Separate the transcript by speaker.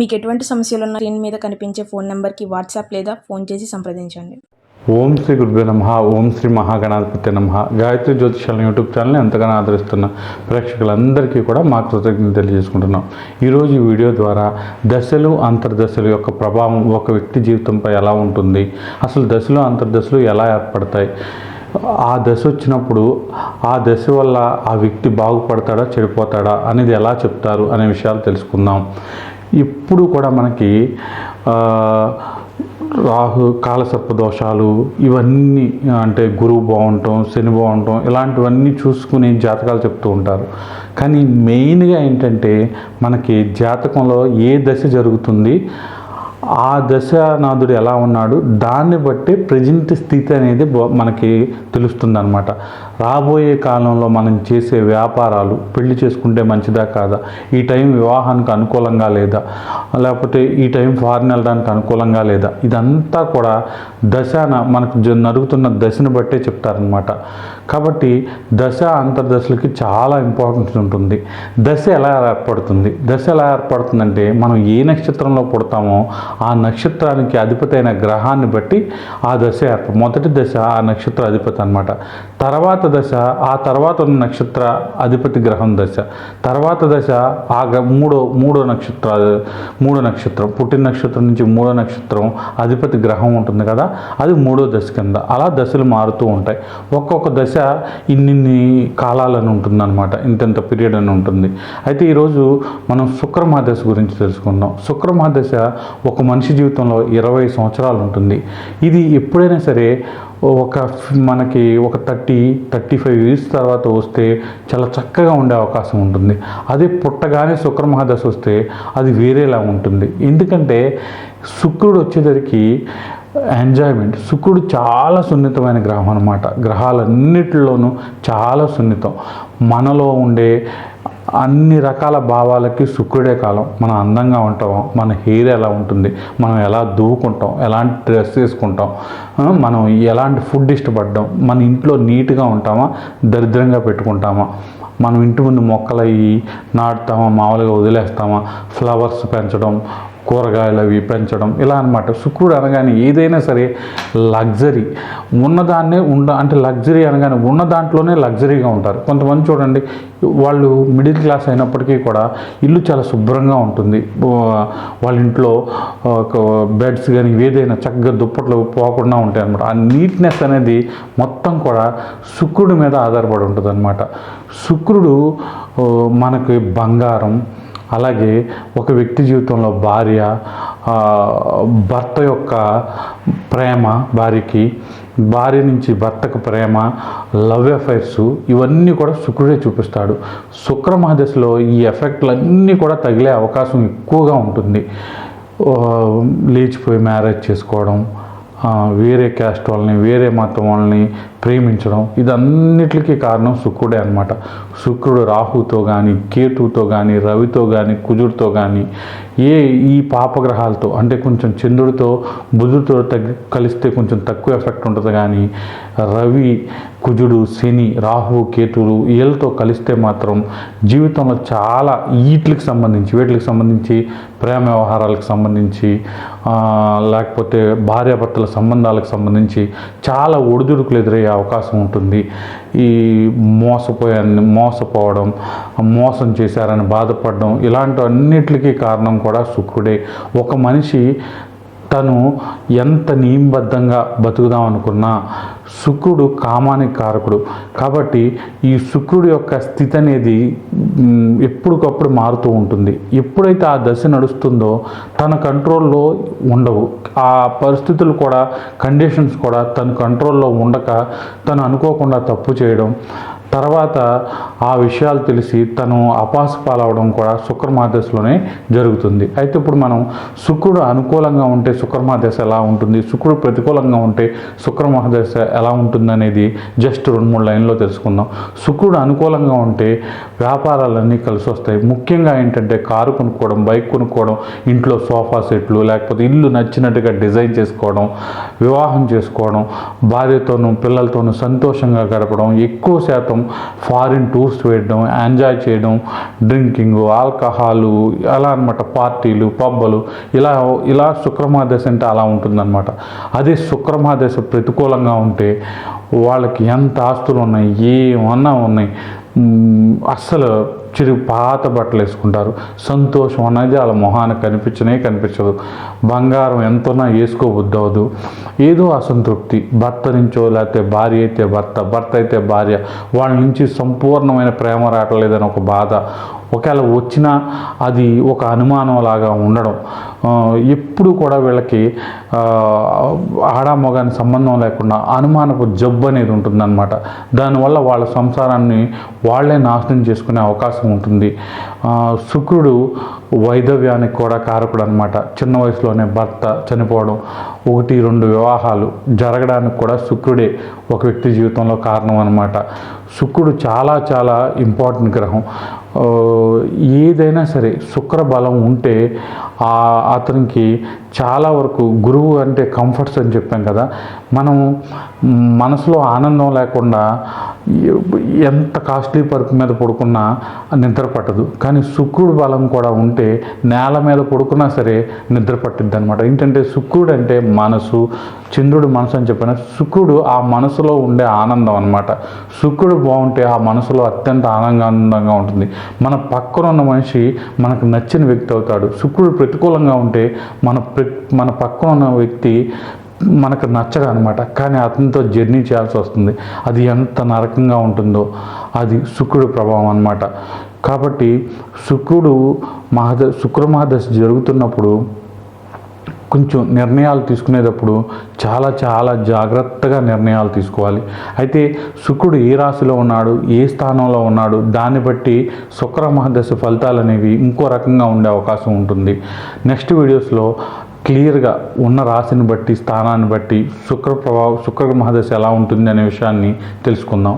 Speaker 1: మీకు ఎటువంటి సమస్యలు ఉన్న స్క్రీన్ మీద కనిపించే ఫోన్ నెంబర్కి వాట్సాప్ లేదా ఫోన్ చేసి సంప్రదించండి.
Speaker 2: ఓం శ్రీ గురుభ్యో నమ ఓం శ్రీ మహాగణాధిపతి నమ. గాయత్రి జ్యోతిషాల యూట్యూబ్ ఛానల్ని ఎంతగానో ఆదరిస్తున్న ప్రేక్షకులందరికీ కూడా మా కృతజ్ఞత తెలియజేసుకుంటున్నాం. ఈరోజు వీడియో ద్వారా దశలు అంతర్దశలు యొక్క ప్రభావం ఒక వ్యక్తి జీవితంపై ఎలా ఉంటుంది? అసలు దశలు అంతర్దశలు ఎలా ఏర్పడతాయి? ఆ దశ వచ్చినప్పుడు ఆ దశ వల్ల ఆ వ్యక్తి బాగుపడతాడా చెడిపోతాడా అనేది ఎలా చెప్తారు అనే విషయాలు తెలుసుకుందాం. ఇప్పుడు కూడా మనకి రాహు కాలసర్ప దోషాలు ఇవన్నీ అంటే గురువు బాగుంటాం శని బాగుంటాం ఇలాంటివన్నీ చూసుకుని జాతకాలు చెప్తూ ఉంటారు. కానీ మెయిన్గా ఏంటంటే మనకి జాతకంలో ఏ దశ జరుగుతుంది ఆ దశనాథుడు ఎలా ఉన్నాడు దాన్ని బట్టి ప్రజెంట్ స్థితి అనేది మనకి తెలుస్తుంది అనమాట రాబోయే కాలంలో మనం చేసే వ్యాపారాలు పెళ్ళి చేసుకుంటే మంచిదా కాదా? ఈ టైం వివాహానికి అనుకూలంగా లేదా? లేకపోతే ఈ టైం ఫారిన్ వెళ్ళడానికి అనుకూలంగా లేదా? ఇదంతా కూడా దశన మనకు జ- నరుగుతున్న దశను బట్టే చెప్తారనమాట కాబట్టి దశ అంతర్దశలకి చాలా ఇంపార్టెన్స్ ఉంటుంది. దశ ఎలా ఏర్పడుతుంది? దశ ఎలా ఏర్పడుతుందంటే మనం ఏ నక్షత్రంలో పుడతామో ఆ నక్షత్రానికి అధిపతి అయిన గ్రహాన్ని బట్టి ఆ దశ ఏర్ప మొదటి దశ ఆ నక్షత్ర అధిపతి అనమాట తర్వాత దశ ఆ తర్వాత ఉన్న నక్షత్ర అధిపతి గ్రహం దశ. తర్వాత దశ ఆ మూడో మూడో నక్షత్ర మూడో నక్షత్రం. పుట్టిన నక్షత్రం నుంచి మూడో నక్షత్రం అధిపతి గ్రహం ఉంటుంది కదా అది మూడో దశ కింద. అలా దశలు మారుతూ ఉంటాయి. ఒక్కొక్క దశ ఇన్నిన్ని కాలాలని ఉంటుందన్నమాట. ఇంతంత పీరియడ్ అని ఉంటుంది. అయితే ఈరోజు మనం శుక్రమహాదశ గురించి తెలుసుకుందాం. శుక్రమహాదశ ఒక మనిషి జీవితంలో ఇరవై సంవత్సరాలు ఉంటుంది. ఇది ఎప్పుడైనా సరే ఒక మనకి ఒక థర్టీ థర్టీ ఫైవ్ ఇయర్స్ తర్వాత వస్తే చాలా చక్కగా ఉండే అవకాశం ఉంటుంది. అదే పుట్టగానే శుక్రమహాదశ వస్తే అది వేరేలా ఉంటుంది. ఎందుకంటే శుక్రుడు వచ్చేసరికి ఎంజాయ్మెంట్ శుక్రుడు చాలా సున్నితమైన గ్రహం అనమాట గ్రహాలన్నిటిలోనూ చాలా సున్నితం. మనలో ఉండే అన్ని రకాల భావాలకి శుక్రుడే కాలం. మనం అందంగా ఉంటాం మన హెయిర్ ఎలా ఉంటుంది మనం ఎలా దువ్వుకుంటాం ఎలాంటి డ్రెస్ వేసుకుంటాం మనం ఎలాంటి ఫుడ్ ఇష్టపడడం మన ఇంట్లో నీట్గా ఉంటామా దరిద్రంగా పెట్టుకుంటామా మనం ఇంటి ముందు మొక్కలు అవి నాటుతామా మామూలుగా వదిలేస్తామా ఫ్లవర్స్ పెంచడం కూరగాయలు అవి పెంచడం ఇలా అనమాట శుక్రుడు అనగానే ఏదైనా సరే లగ్జరీ. ఉన్నదాన్నే ఉండ అంటే లగ్జరీ అనగానే ఉన్న దాంట్లోనే లగ్జరీగా ఉంటారు. కొంతమంది చూడండి వాళ్ళు మిడిల్ క్లాస్ అయినప్పటికీ కూడా ఇల్లు చాలా శుభ్రంగా ఉంటుంది. వాళ్ళ ఇంట్లో బెడ్స్ కానీ ఏదైనా చక్కగా దుప్పట్లు పోకుండా ఉంటాయి అనమాట ఆ నీట్నెస్ అనేది మొత్తం కూడా శుక్రుడి మీద ఆధారపడి ఉంటుంది అనమాట శుక్రుడు మనకి బంగారం అలాగే ఒక వ్యక్తి జీవితంలో భార్య భర్త యొక్క ప్రేమ భార్యకి భార్య నుంచి భర్తకు ప్రేమ లవ్ అఫైర్స్ ఇవన్నీ కూడా శుక్రుడే చూపిస్తాడు. శుక్రమహాదశలో ఈ ఎఫెక్ట్లన్నీ కూడా తగిలే అవకాశం ఎక్కువగా ఉంటుంది. లేచిపోయి మ్యారేజ్ చేసుకోవడం వేరే క్యాస్ట్ వాళ్ళని వేరే మతం వాళ్ళని ప్రేమించడం ఇదన్నిటికీ కారణం శుక్రుడే అనమాట శుక్రుడు రాహుతో కానీ కేతుతో కానీ రవితో కానీ కుజుడితో కానీ ఏ ఈ పాపగ్రహాలతో అంటే కొంచెం చంద్రుడితో బుధుడితో తగ్గి కలిస్తే కొంచెం తక్కువ ఎఫెక్ట్ ఉంటుంది కానీ రవి కుజుడు శని రాహు కేతువులు వీళ్ళతో కలిస్తే మాత్రం జీవితంలో చాలా వీటికి సంబంధించి వీటికి సంబంధించి ప్రేమ వ్యవహారాలకు సంబంధించి లేకపోతే భార్యాభర్తల సంబంధాలకు సంబంధించి చాలా ఒడిదుడుకులు ఎదురయ్యే అవకాశం ఉంటుంది. ఈ మోసపోయాన్ని మోసపోవడం మోసం చేశారని బాధపడడం ఇలాంటివన్నిటికీ కారణం కూడా శుక్రుడే. ఒక మనిషి తను ఎంత నియమబద్ధంగా బతుకుదాం అనుకున్నా శుక్రుడు కామానికి కారకుడు. కాబట్టి ఈ శుక్రుడు యొక్క స్థితి అనేది ఎప్పటికప్పుడు మారుతూ ఉంటుంది. ఎప్పుడైతే ఆ దశ నడుస్తుందో తన కంట్రోల్లో ఉండవు. ఆ పరిస్థితులు కూడా కండిషన్స్ కూడా తన కంట్రోల్లో ఉండక తను అనుకోకుండా తప్పు చేయడం తర్వాత ఆ విషయాలు తెలిసి తను అపాస పాలవడం కూడా శుక్రమాదశలోనే జరుగుతుంది. అయితే ఇప్పుడు మనం శుక్రుడు అనుకూలంగా ఉంటే శుక్రమాదశ ఎలా ఉంటుంది? శుక్రుడు ప్రతికూలంగా ఉంటే శుక్రమహాదశ ఎలా ఉంటుంది అనేది జస్ట్ రెండు మూడు లైన్లో తెలుసుకుందాం. శుక్రుడు అనుకూలంగా ఉంటే వ్యాపారాలన్నీ కలిసి వస్తాయి. ముఖ్యంగా ఏంటంటే కారు కొనుక్కోవడం బైక్ కొనుక్కోవడం ఇంట్లో సోఫా సెట్లు లేకపోతే ఇల్లు నచ్చినట్టుగా డిజైన్ చేసుకోవడం వివాహం చేసుకోవడం భార్యతోనూ పిల్లలతోనూ సంతోషంగా గడపడం ఎక్కువ శాతం వెళ్ళడం ఫారిన్ టూర్స్ వేయడం ఎంజాయ్ చేయడం డ్రింకింగ్ ఆల్కహాలు అలా అనమాట పార్టీలు పబ్బలు ఇలా ఇలా శుక్రమహాదశ అంటే అలా ఉంటుందన్నమాట. అదే శుక్రమహాదశ ప్రతికూలంగా ఉంటే వాళ్ళకి ఎంత ఆస్తులు ఉన్నాయి ఏమన్నా ఉన్నాయి. అస్సలు చిరు పాత బట్టలు వేసుకుంటారు. సంతోషం అనేది వాళ్ళ మొహానికి కనిపించనే కనిపించదు. బంగారం ఎంతన్నా వేసుకోబుద్ది ఏదో అసంతృప్తి. భర్త నుంచో లేకపోతే భార్య అయితే భర్త భర్త అయితే భార్య వాళ్ళ నుంచి సంపూర్ణమైన ప్రేమ రావట్లేదని ఒక బాధ. ఒకవేళ వచ్చినా అది ఒక అనుమానం లాగా ఉండడం ఎప్పుడు కూడా వీళ్ళకి ఆ, మగాని సంబంధం లేకుండా అనుమానపు జబ్బు అనేది ఉంటుందన్నమాట. దానివల్ల వాళ్ళ సంసారాన్ని వాళ్ళే నాశనం చేసుకునే అవకాశం ఉంటుంది. శుక్రుడు వైధవ్యానికి కూడా కారకుడు అనమాట చిన్న వయసులోనే భర్త చనిపోవడం ఒకటి రెండు వివాహాలు జరగడానికి కూడా శుక్రుడే ఒక వ్యక్తి జీవితంలో కారణం అనమాట శుక్రుడు చాలా చాలా ఇంపార్టెంట్ గ్రహం. ఏదైనా సరే శుక్ర బలం ఉంటే అతనికి చాలా వరకు గురువు అంటే కంఫర్ట్స్ అని చెప్పాం కదా. మనం మనసులో ఆనందం లేకుండా ఎంత కాస్ట్లీ పరుపు మీద పడుకున్నా నిద్ర పట్టదు. కానీ శుక్రుడు బలం కూడా ఉంటే నేల మీద పడుకున్నా సరే నిద్ర పట్టిద్ది అనమాట ఏంటంటే శుక్రుడు అంటే మనసు చంద్రుడు మనసు అని చెప్పిన శుక్రుడు ఆ మనసులో ఉండే ఆనందం అనమాట శుక్రుడు బాగుంటే ఆ మనసులో అత్యంత ఆనందంగా ఉంటుంది మన పక్కన ఉన్న మనిషి మనకు నచ్చిన వ్యక్తి అవుతాడు. శుక్రుడు ప్రతికూలంగా ఉంటే మన ప్ర మన పక్కన ఉన్న వ్యక్తి మనకు నచ్చడు అనమాట కానీ అతనితో జర్నీ చేయాల్సి వస్తుంది. అది ఎంత నరకంగా ఉంటుందో అది శుక్రుడి ప్రభావం అనమాట కాబట్టి శుక్రుడు మహాద శుక్ర మహాదశ జరుగుతున్నప్పుడు కొంచెం నిర్ణయాలు తీసుకునేటప్పుడు చాలా చాలా జాగ్రత్తగా నిర్ణయాలు తీసుకోవాలి. అయితే శుక్రుడు ఏ రాశిలో ఉన్నాడు? ఏ స్థానంలో ఉన్నాడు? దాన్ని బట్టి శుక్ర మహాదశ ఫలితాలు అనేవి ఇంకో రకంగా ఉండే అవకాశం ఉంటుంది. నెక్స్ట్ వీడియోస్లో క్లియర్గా ఉన్న రాశిని బట్టి స్థానాన్ని బట్టి శుక్ర ప్రభావం శుక్ర మహాదశ ఎలా ఉంటుంది అనే విషయాన్ని తెలుసుకుందాం.